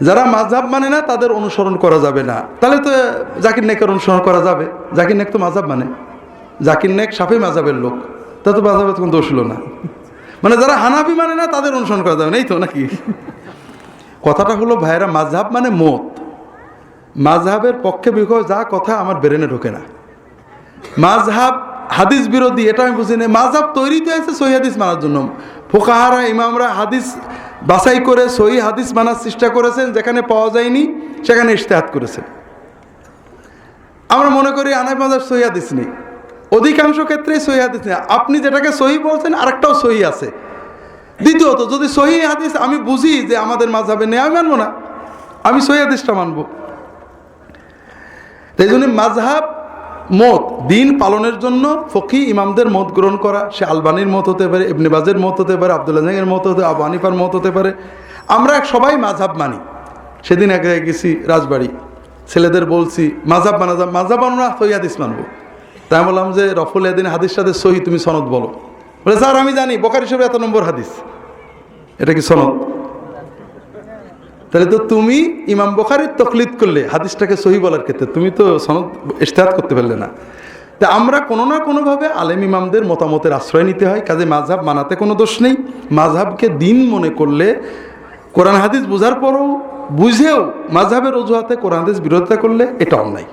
যারা মাঝহাব মানে না, তাদের অনুসরণ করা যাবে না। তাহলে তো জাকির নেকের অনুসরণ করা যাবে। জাকির নেক তো মাঝাব মানে। জাকির নেক সাফি মাঝাবের লোক। তা তো মাঝহাবের কোনো দোষ হলো না। মানে যারা হানাফি মানে না, তাদের অনুসরণ করা যাবে না। এই তো নাকি? কথাটা হলো, ভাইয়েরা, মাঝহাব মানে মত। মাঝহাবের পক্ষে বিপক্ষে যা কথা আমার ব্রেনে ঢোকে না। মাঝহাব হাদিস বিরোধী, এটা আমি বুঝি না মাঝহাব তৈরি তো হয়েছে সহি হাদিস মানার জন্য। ফোকাহারা, ইমামরা হাদিস বাছাই করে সহি হাদিস মানার চেষ্টা করেছেন, যেখানে পাওয়া যায়নি, সেখানে ইশতেহাত করেছেন। আমরা মনে করি আনাই মাঝাব সহি হাদিস নেই। অধিকাংশ ক্ষেত্রেই সহি হাদিস নেই। আপনি যেটাকে সহি বলছেন, আরেকটাও সহি আছে। দ্বিতীয়ত, যদি সহি হাদিস আমি বুঝি যে আমাদের মাঝহাবে নেই, আমি মানবো না। আমি সহি হাদিসটা মানবো। তাই জন্য মাঝহাব মত, দিন পালনের জন্য ফকি ইমামদের মত গ্রহণ করা, সে আলবানির মত হতে পারে, ইবনে বাজের মত হতে পারে আব্দুল্লাহ জাহের মত হতে আবু হানিফার মত হতে পারে। আমরা এক সবাই মাঝহাব মানি। সেদিন এক জায়গায় গেছি রাজবাড়ি। ছেলেদের বলছি, মাঝহাব মানা যা, মাঝহাব আমরা সহি হাদিস মানবো। তাই আমি বললাম যে, রফুল এদিন হাদিস সাথে সহি, তুমি সনদ বলো। বলে, স্যার, আমি জানি বোকার হিসেবে এত নম্বর হাদিস। এটা কি সনদ? তাহলে তো তুমি ইমাম বোখারির তকলিদ করলে, হাদিসটাকে সহি বলার ক্ষেত্রে তুমি তো সনদ ইশতেহাত করতে পারলে না। তা আমরা কোনো না কোনোভাবে আলেম ইমামদের মতামতের আশ্রয় নিতে হয়, কাজে মাঝহাব মানাতে কোনো দোষ নেই। মাঝহাবকে দিন মনে করলে কোরআন হাদিস বোঝার পরও, বুঝেও মাঝহাবের অজুহাতে কোরআন হাদিস বিরোধিতা করলে এটা অন্যায়।